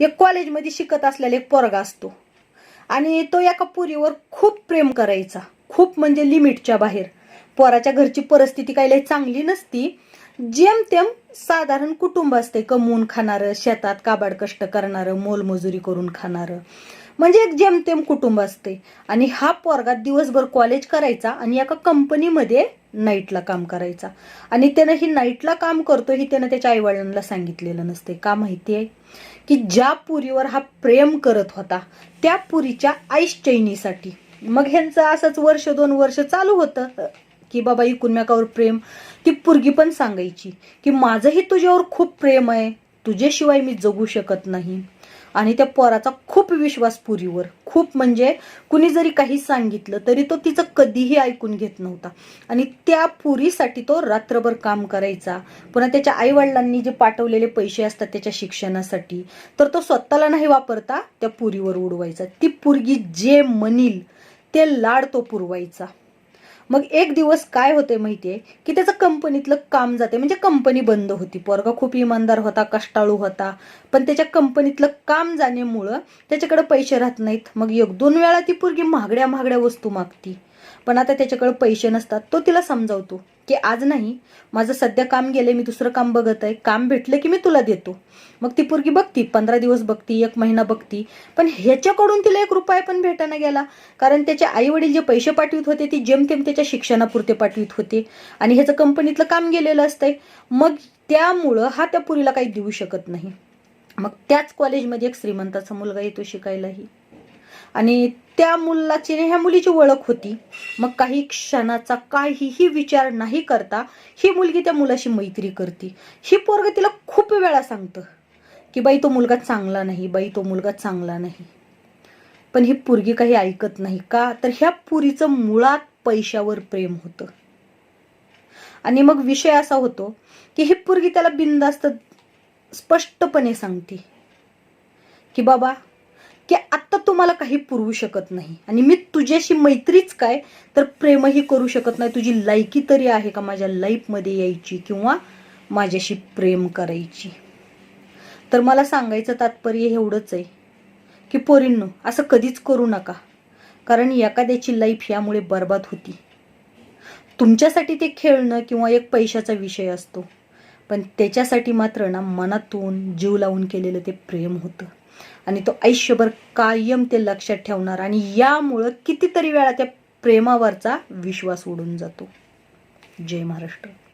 एक कॉलेजमध्ये शिकत असलेला एक पोरगा असतो. आणि तो एका पुरीवर खूप प्रेम करायचा. खूप म्हणजे लिमिटच्या बाहेर. पोराच्या घरची परिस्थिती काही लई चांगली नसती. जेमतेम साधारण कुटुंब असते कमवून खाणारं शेतात काबाड कष्ट करणारं मोलमजुरी करून खाणारं. म्हणजे एक जेमतेम कुटुंब असते. आणि हा पोरगा दिवसभर कॉलेज करायचा आणि एका कंपनीमध्ये नाईटला काम करायचा. आणि त्यानं ही नाईटला काम करतो ही त्यानं त्याच्या आईवडिलांना सांगितलेलं नसते. का माहिती आहे? की ज्या पुरीवर हा प्रेम करत होता त्या पुरीच्या आईश चैनीसाठी. मग ह्यांचं असंच वर्ष दोन वर्ष चालू होतं की बाबा इकून प्रेम. ती पुरगी पण सांगायची की माझंही तुझ्यावर खूप प्रेम आहे. तुझ्याशिवाय मी जगू शकत नाही. आणि त्या पोराचा खूप विश्वास पुरीवर. खूप म्हणजे कुणी जरी काही सांगितलं तरी तो तिचं कधीही ऐकून घेत नव्हता. आणि त्या पुरीसाठी तो रात्रभर काम करायचा. पुन्हा त्याच्या आईवडिलांनी जे पाठवलेले पैसे असतात त्याच्या शिक्षणासाठी तर तो स्वतःला नाही वापरता त्या पुरीवर उडवायचा. ती पुरगी जे म्हणील ते लाड तो पुरवायचा. मग एक दिवस काय होते माहितीये? की त्याचं कंपनीतलं काम जाते म्हणजे कंपनी बंद होती. पोरगा खूप इमानदार होता कष्टाळू होता. पण त्याच्या कंपनीतलं काम जाण्यामुळं त्याच्याकडे पैसे राहत नाहीत. मग एक दोन वेळा ती पोरगी महागड्या महागड्या वस्तू मागती. पण आता त्याच्याकडे पैसे नसतात. तो तिला समजावतो की आज नाही माझं सध्या काम गेलंय मी दुसरं काम बघत आहे. काम भेटलं की मी तुला देतो. मग ती पोरगी बघती पंधरा दिवस बघती एक महिना बघती. पण ह्याच्याकडून तिला एक रुपया पण भेटायला गेला. कारण त्याचे आई वडील जे पैसे पाठवित होते ती जेमतेम त्याच्या शिक्षणापुरते पाठवित होते. आणि ह्याचं कंपनीतलं काम गेलेलं असतंय. मग त्यामुळं हा त्या पुरीला काही देऊ शकत नाही. मग त्याच कॉलेजमध्ये एक श्रीमंताचा मुलगा येतो शिकायलाही. आणि त्या मुलाची ह्या मुलीची ओळख होती. मग काही क्षणाचा काहीही विचार नाही करता ही मुलगी त्या मुलाशी मैत्री करते. ही पोरग तिला खूप वेळा सांगतं की बाई तो मुलगा चांगला नाही बाई तो मुलगा चांगला नाही. पण ही पोरगी काही ऐकत नाही का? तर ह्या पुरीचं मुळात पैशावर प्रेम होतं. आणि मग विषय असा होतो की ही पोरगी त्याला बिंदास्त स्पष्टपणे सांगते की बाबा की आत्ता तुम्हाला काही पुरवू शकत नाही. आणि मी तुझ्याशी मैत्रीच काय? तर प्रेमही करू शकत नाही. तुझी लायकी तरी आहे का माझ्या लाईफमध्ये यायची किंवा माझ्याशी प्रेम करायची? तर मला सांगायचं तात्पर्य एवढंच आहे की पोरींनो असं कधीच करू नका. कारण एखाद्याची लाईफ यामुळे बर्बाद होती. तुमच्यासाठी ते खेळणं किंवा एक पैशाचा विषय असतो. पण त्याच्यासाठी मात्र ना मनातून जीव लावून केलेलं ते प्रेम होतं. आणि तो आयुष्यभर कायम ते लक्षात ठेवणार आणि यामुळं कितीतरी वेळा त्या प्रेमावरचा विश्वास उडून जातो. जय महाराष्ट्र.